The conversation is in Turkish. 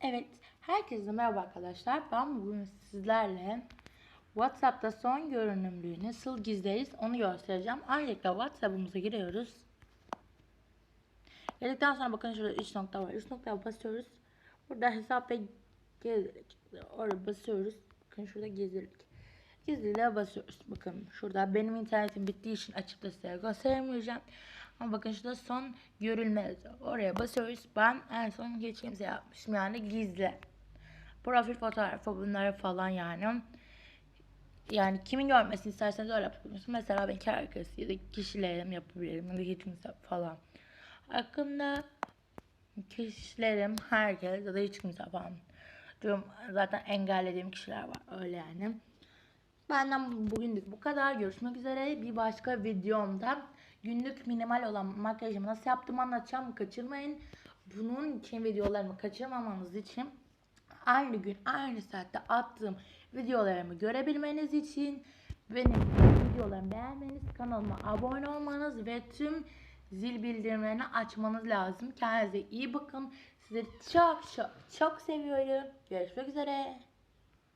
Evet, herkese merhaba arkadaşlar. Ben bugün sizlerle WhatsApp'ta son görünümlüğü nasıl gizleriz onu göstereceğim. Öncelikle WhatsApp'ımıza giriyoruz. Girdikten sonra bakın şurada 3 nokta var. 3 noktaya basıyoruz. Burada hesap ve gizlilik. Oraya basıyoruz. Bakın şurada gizlilik. Gizliliğe basıyoruz. Bakın şurada benim internetim bittiği için açıp da size gösteremeyeceğim. Ama bakın şurada son görülme. Oraya basıyoruz. Ben en son hiç kimse yapmışım. Yani gizli. Profil fotoğrafı bunları falan yani. Yani kimin görmesini isterseniz öyle yapabilirsiniz. Mesela ben herkes ya da kişilerim yapabilirim ya da hiç kimse falan. Hakkında kişilerim herkes ya da hiç kimse falan. Diyorum zaten engellediğim kişiler var öyle yani. Benden bugünlük bu kadar. Görüşmek üzere. Bir başka videomda günlük minimal olan makyajımı nasıl yaptığımı anlatacağım. Kaçırmayın. Bunun için videolarımı kaçırmamanız için aynı gün aynı saatte attığım videolarımı görebilmeniz için benim videolarımı beğenmeniz, kanalıma abone olmanız ve tüm zil bildirimlerini açmanız lazım. Kendinize iyi bakın. Sizi çok çok çok seviyorum. Görüşmek üzere.